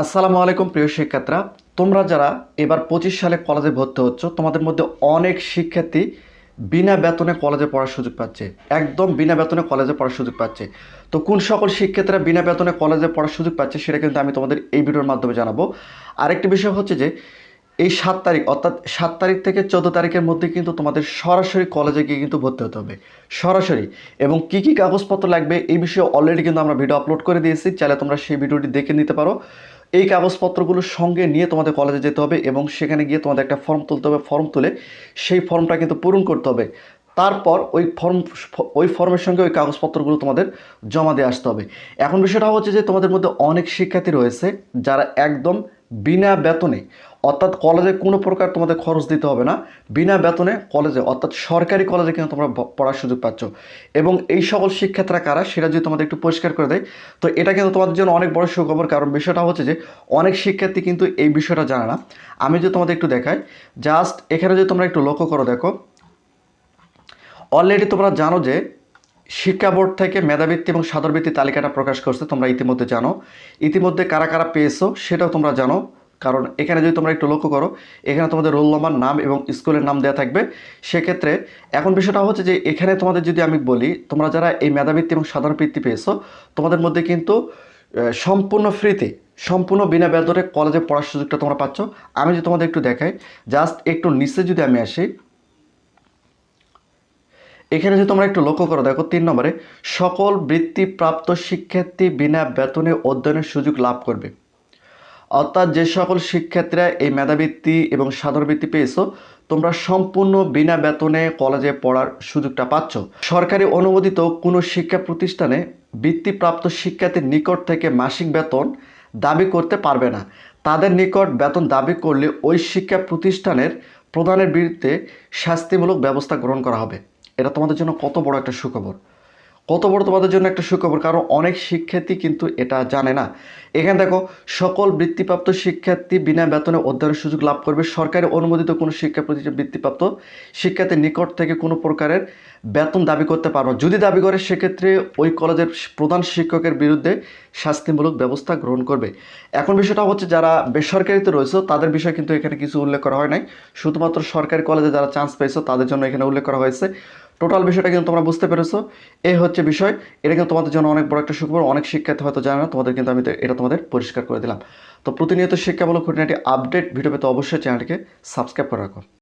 আসসালামু আলাইকুম প্রিয় শিক্ষার্থীরা। তোমরা যারা এবার পঁচিশ সালে কলেজে ভর্তি হচ্ছ, তোমাদের মধ্যে অনেক শিক্ষার্থী বিনা বেতনে কলেজে পড়ার সুযোগ পাচ্ছে। একদম বিনা বেতনে কলেজে পড়ার সুযোগ পাচ্ছে। তো কোন সকল শিক্ষার্থীরা বিনা বেতনে কলেজে পড়ার সুযোগ পাচ্ছে, সেটা কিন্তু আমি তোমাদের এই ভিডিওর মাধ্যমে জানাব। আরেকটি বিষয় হচ্ছে যে, এই সাত তারিখ, অর্থাৎ সাত তারিখ থেকে চোদ্দ তারিখের মধ্যে কিন্তু তোমাদের সরাসরি কলেজে গিয়ে কিন্তু ভর্তি হতে হবে। সরাসরি। এবং কি কি কাগজপত্র লাগবে, এই বিষয়ে অলরেডি কিন্তু আমরা ভিডিও আপলোড করে দিয়েছি। চাইলে তোমরা সেই ভিডিওটি দেখে নিতে পারো। এই কাগজপত্রগুলোর সঙ্গে নিয়ে তোমাদের কলেজে যেতে হবে এবং সেখানে গিয়ে তোমাদের একটা ফর্ম তুলতে হবে। ফর্ম তুলে সেই ফর্মটা কিন্তু পূরণ করতে হবে। তারপর ওই ফর্ম ওই ফর্মের সঙ্গে ওই কাগজপত্রগুলো তোমাদের জমা দিয়ে আসতে হবে। এখন বিষয়টা হচ্ছে যে তোমাদের মধ্যে অনেক শিক্ষার্থী রয়েছে যারা একদম বিনা বেতনে, অর্থাৎ কলেজে কোনো প্রকার তোমাদের খরচ দিতে হবে না। বিনা বেতনে কলেজে, অর্থাৎ সরকারি কলেজে কিন্তু তোমরা পড়ার সুযোগ পাচ্ছ। এবং এই সকল শিক্ষার্থীরা কারা, সেটা যদি তোমাদের একটু পরিষ্কার করে দেয়, তো এটা কিন্তু তোমাদের জন্য অনেক বড় সুখবর। কারণ বিষয়টা হচ্ছে যে, অনেক শিক্ষার্থী কিন্তু এই বিষয়টা জানে না। আমি যদি তোমাদের একটু দেখাই জাস্ট এখানে যদি তোমরা একটু লক্ষ্য করো, দেখো। অলরেডি তোমরা জানো যে শিক্ষা বোর্ড থেকে মেধাবৃত্তি এবং সাদরবৃত্তি তালিকাটা প্রকাশ করছে, তোমরা ইতিমধ্যে জানো। ইতিমধ্যে কারা কারা পেয়েছ সেটাও তোমরা জানো, কারণ এখানে যদি তোমরা একটু লক্ষ্য করো, এখানে তোমাদের রোল নম্বর, নাম এবং স্কুলের নাম দেওয়া থাকবে। সেক্ষেত্রে এখন বিষয়টা হচ্ছে যে, এখানে তোমাদের যদি আমি বলি, তোমরা যারা এই মেধাবৃত্তি এবং সাধারণ বৃত্তি পেয়েছ, তোমাদের মধ্যে কিন্তু সম্পূর্ণ ফ্রিতে, সম্পূর্ণ বিনা বেতনে কলেজে পড়ার সুযোগটা তোমরা পাচ্ছ। আমি যদি তোমাদের একটু দেখাই, জাস্ট একটু নিচে যদি আমি আসি এখানে যদি তোমরা একটু লক্ষ্য করো, দেখো তিন নম্বরে, সকল বৃত্তিপ্রাপ্ত শিক্ষার্থী বিনা বেতনে অধ্যয়নের সুযোগ লাভ করবে। অর্থাৎ যে সকল শিক্ষার্থীরা এই মেধাবৃত্তি এবং সাধারণ বৃত্তি পেয়েছ, তোমরা সম্পূর্ণ বিনা বেতনে কলেজে পড়ার সুযোগটা পাচ্ছ। সরকারি অনুমোদিত কোনো শিক্ষা প্রতিষ্ঠানে বৃত্তিপ্রাপ্ত শিক্ষার্থীর নিকট থেকে মাসিক বেতন দাবি করতে পারবে না। তাদের নিকট বেতন দাবি করলে ওই শিক্ষা প্রতিষ্ঠানের প্রদানের বিরুদ্ধে শাস্তিমূলক ব্যবস্থা গ্রহণ করা হবে। এটা তোমাদের জন্য কত বড় একটা সুখবর। কত বড় তোমাদের জন্য একটা সুখবর, কারণ অনেক শিক্ষার্থী কিন্তু এটা জানে না। এখানে দেখো, সকল বৃত্তিপ্রাপ্ত শিক্ষার্থী বিনা বেতনে অধ্যয়নের সুযোগ লাভ করবে। সরকারি অনুমোদিত কোনো শিক্ষা প্রতিষ্ঠান বৃত্তিপ্রাপ্ত শিক্ষার্থীর নিকট থেকে কোনো প্রকারের বেতন দাবি করতে পারবে যদি দাবি করে, সেক্ষেত্রে ওই কলেজের প্রধান শিক্ষকের বিরুদ্ধে শাস্তিমূলক ব্যবস্থা গ্রহণ করবে। এখন বিষয়টা হচ্ছে, যারা বেসরকারিতে রয়েছে, তাদের বিষয়ে কিন্তু এখানে কিছু উল্লেখ করা হয় নাই। শুধুমাত্র সরকারি কলেজে যারা চান্স পেয়েছে, তাদের জন্য এখানে উল্লেখ করা হয়েছে। টোটাল বিষয়টা কিন্তু তোমরা বুঝতে পেরেছ। এই হচ্ছে বিষয়। এটা কিন্তু তোমাদের জন্য অনেক বড় একটা সুখবর। অনেক শিক্ষার্থী হয়তো জানে না, তোমাদের কিন্তু আমি এটা তোমাদের পরিষ্কার করে দিলাম। তো প্রতিনিয়ত শিক্ষামূলক খুঁটিনাটি আপডেট ভিডিও পেতে অবশ্যই চ্যানেলটিকে সাবস্ক্রাইব করে রাখো।